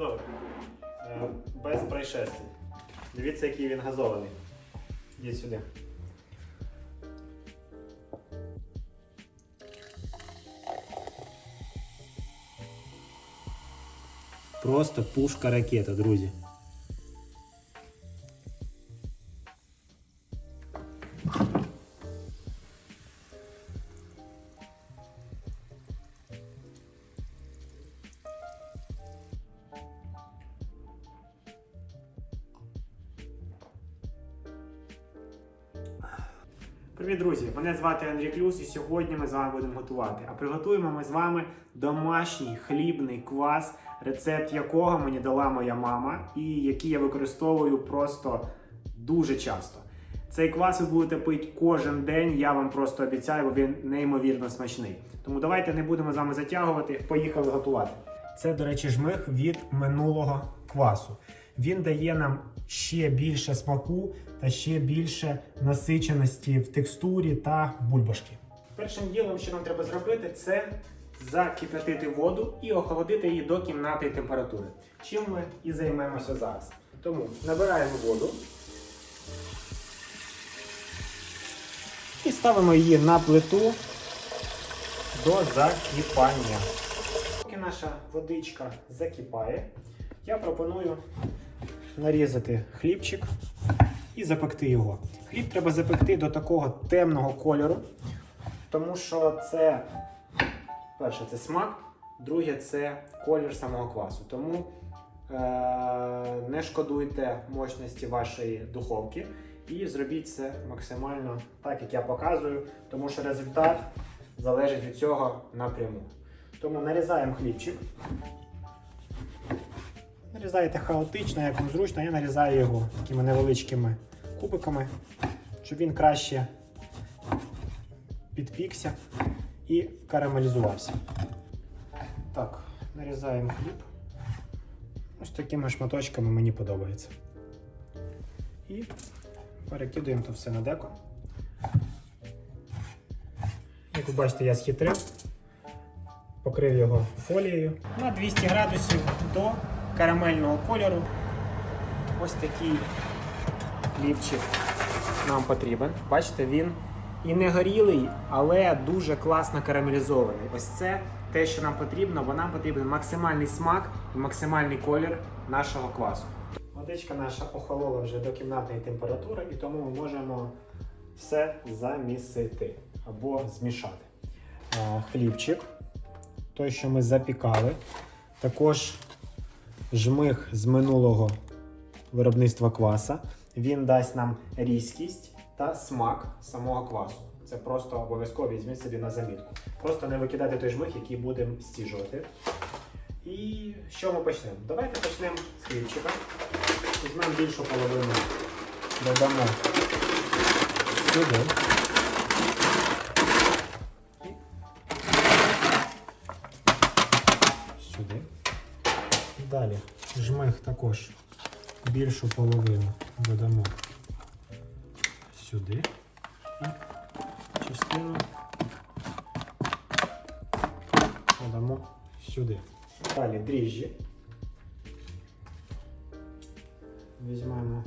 добре. Е, Без происшествий. Дивіться, який він газований. Йдіть сюди. Просто пушка ракета, друзі. Привіт, друзі! Мене звати Андрій Клюс, і сьогодні ми з вами будемо готувати. А приготуємо ми з вами домашній хлібний квас, рецепт якого мені дала моя мама, і який я використовую просто дуже часто. Цей квас ви будете пити кожен день, я вам просто обіцяю, бо він неймовірно смачний. Тому давайте не будемо з вами затягувати. Поїхали готувати. Це, до речі, жмих від минулого квасу. Він дає нам ще більше смаку та ще більше насиченості в текстурі та бульбашки. Першим ділом, що нам треба зробити, це закип'ятити воду і охолодити її до кімнатної температури. Чим ми і займемося зараз. Тому набираємо воду і ставимо її на плиту до закипання. Поки наша водичка закипає, я пропоную нарізати хлібчик і запекти його. Хліб треба запекти до такого темного кольору, тому що це, перше, це смак, друге це колір самого квасу. Тому е- не шкодуйте мощності вашої духовки і зробіть це максимально так, як я показую, тому що результат залежить від цього напряму. Тому нарізаємо хлібчик. Нарізаєте хаотично, як вам зручно. Я нарізаю його такими невеличкими кубиками, щоб він краще підпікся і карамелізувався. Так, нарізаємо хліб. Ось такими шматочками мені подобається. І перекидуємо то все на деко. Як ви бачите, я схитрив, покрив його фолією на 200 градусів до карамельного кольору. Ось такий хлібчик нам потрібен. Бачите, він і не горілий, але дуже класно карамелізований. Ось це те, що нам потрібно, бо нам потрібен максимальний смак і максимальний колір нашого квасу. Водичка наша охолола вже до кімнатної температури, і тому ми можемо все замісити або змішати. А, Хлібчик, той, що ми запікали, також жмих з минулого виробництва кваса. Він дасть нам різкість та смак самого квасу. Це просто обов'язково візьміть собі на замітку. Просто не викидайте той жмих, який будемо стіжувати. І що ми почнемо? Давайте почнемо з хлібчика. Візьмемо більшу половину, додамо сюди. Далі жмих також більшу половину додамо сюди і частину додамо сюди. Далі дріжджі. Візьмемо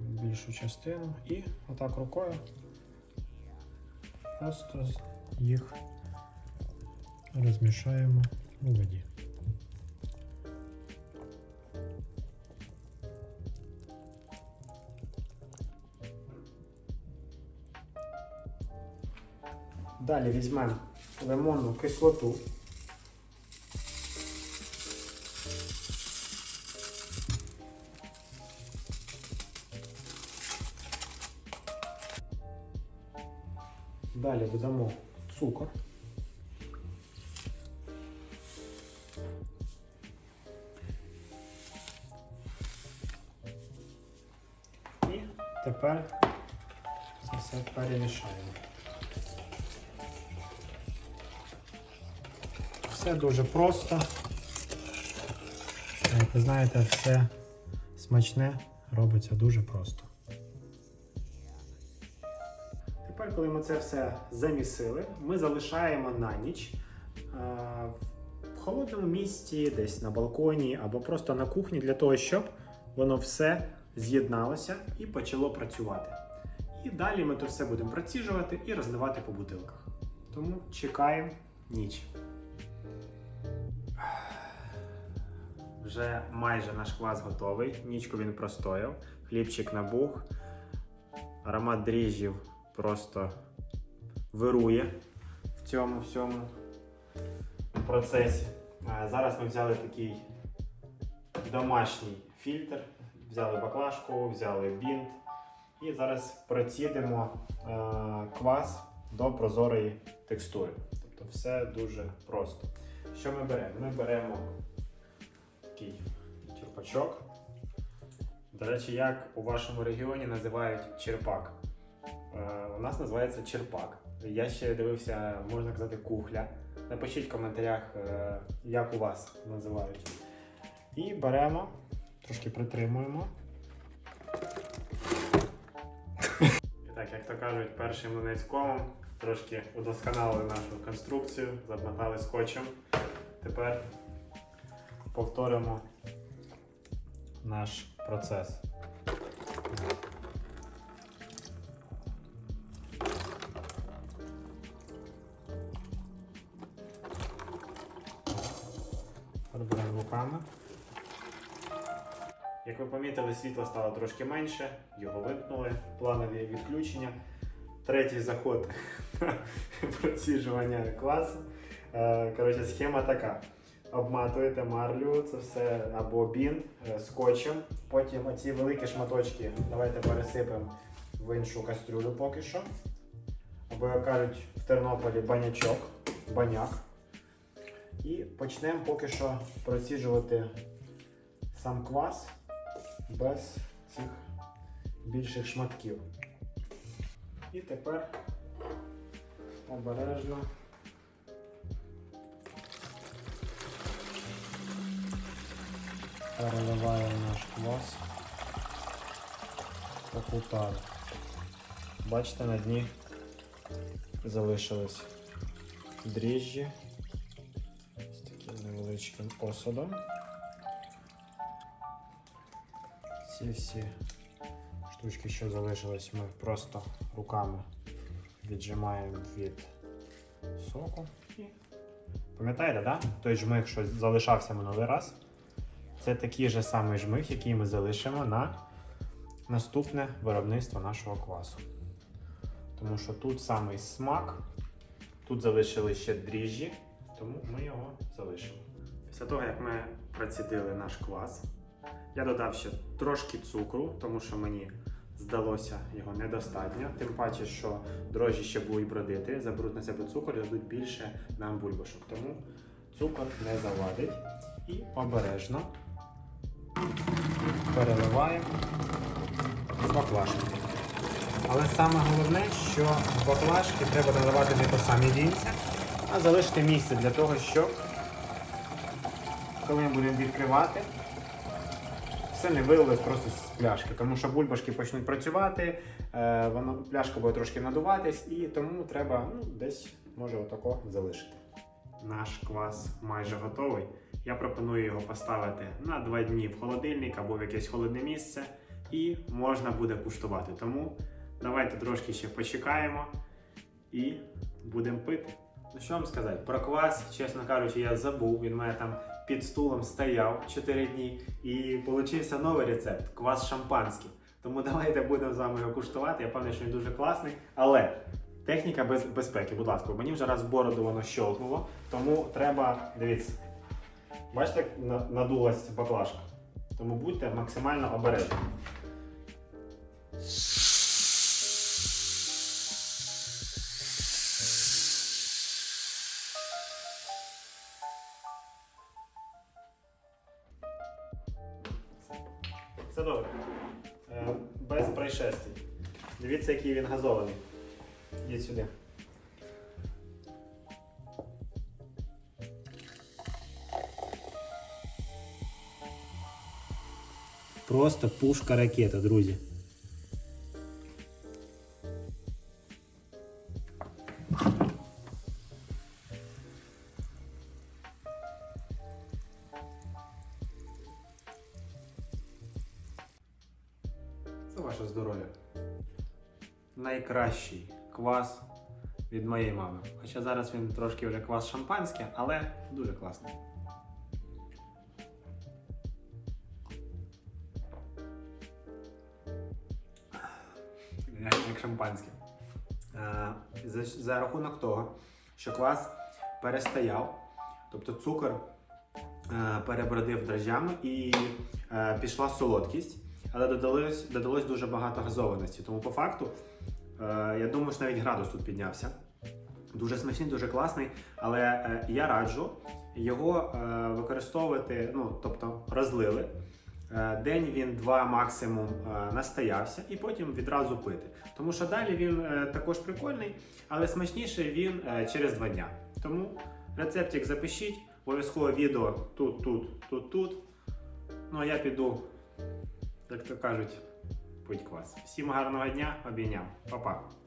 більшу частину і отак рукою просто їх розмішаємо у воді. Далі візьмемо лимонну кислоту. Далі додамо цукор. І тепер це все перемішаємо. Все дуже просто. Як ви знаєте, все смачне робиться дуже просто. Тепер, коли ми це все замісили, ми залишаємо на ніч е, в холодному місці, десь на балконі або просто на кухні для того, щоб воно все з'єдналося і почало працювати. І далі ми то все будемо проціжувати і розливати по бутилках. Тому чекаємо ніч. Вже майже наш квас готовий. Нічку він простояв. Хлібчик набух. Аромат дріжджів просто вирує в цьому всьому процесі. Зараз ми взяли такий домашній фільтр, взяли баклажку, взяли бінт і зараз процідимо е, квас до прозорої текстури. Тобто все дуже просто. Що ми беремо? Ми беремо такий черпачок. До речі, як у вашому регіоні називають черпак? Е, у нас називається черпак. Я ще дивився, можна казати, кухля. Напишіть в коментарях, е, як у вас називають. І беремо, трошки притримуємо. І так, як то кажуть, першим млинець комом трошки удосконалили нашу конструкцію, замотали скотчем. Тепер повторимо наш процес. Беремо руками. Як ви помітили, світло стало трошки менше, його вимкнули, планові відключення. Третій заход проціжування класу. Е, Коротше, схема така. Обматуєте марлю, це все або бінт е, скотчем. Потім оці великі шматочки давайте пересипемо в іншу кастрюлю поки що. Або як кажуть в Тернополі банячок, баняк. І почнемо поки що проціжувати сам квас без цих більших шматків. І тепер обережно переливаємо наш квас по кутах. Бачите, на дні залишились дріжджі з таким невеличким осадом. Ці всі штучки, що залишились, ми просто руками віджимаємо від соку. Пам'ятаєте, да? той жмих, що залишався минулий раз, це такий же самий жмих, який ми залишимо на наступне виробництво нашого квасу. Тому що тут самий смак, тут залишили ще дріжджі, тому ми його залишимо. Після того, як ми процідили наш квас, я додав ще трошки цукру, тому що мені здалося його недостатньо. Тим паче, що дрожжі ще будуть бродити, заберуть на себе цукор і дадуть більше нам бульбашок. Тому цукор не завадить. І обережно переливаємо в баклажки. Але саме головне, що баклажки треба наливати не по самі вінця, а залишити місце для того, щоб коли ми будемо відкривати, все не вилилось просто з пляшки, тому що бульбашки почнуть працювати, е, воно, пляшка буде трошки надуватись, і тому треба ну, десь може отако залишити. Наш квас майже готовий. Я пропоную його поставити на 2 дні в холодильник або в якесь холодне місце, і можна буде куштувати. Тому давайте трошки ще почекаємо і будемо пити. Ну що вам сказати, про квас, чесно кажучи, я забув. Він мене там під стулом стояв 4 дні і получився новий рецепт квас шампанський. Тому давайте будемо з вами його куштувати. Я певний, що він дуже класний. Але техніка без безпеки, будь ласка, мені вже раз бороду воно щолкнуло, тому треба, дивіться, бачите, як на- надулась баклажка. Тому будьте максимально обережні. Все добре. Е, Без происшествий. Дивіться, який він газований. Йдіть сюди. Просто пушка ракета, друзі. Це ваше здоров'я. Найкращий квас від моєї мами. Хоча зараз він трошки вже квас шампанське, але дуже класний. Шампанське. Е, за, рахунок того, що квас перестояв, тобто цукор е, перебродив дрожжами і е, пішла солодкість, але додалось, додалось дуже багато газованості. Тому по факту, я думаю, що навіть градус тут піднявся. Дуже смачний, дуже класний, але я раджу його використовувати, ну тобто розлили. Е, День він два максимум е, настоявся і потім відразу пити. Тому що далі він е, також прикольний, але смачніший він через два дня. Тому рецептик запишіть, обов'язково відео тут, тут, тут, тут. Ну а я піду, як то кажуть, пить квас. Всім гарного дня, обійняв. Па-па.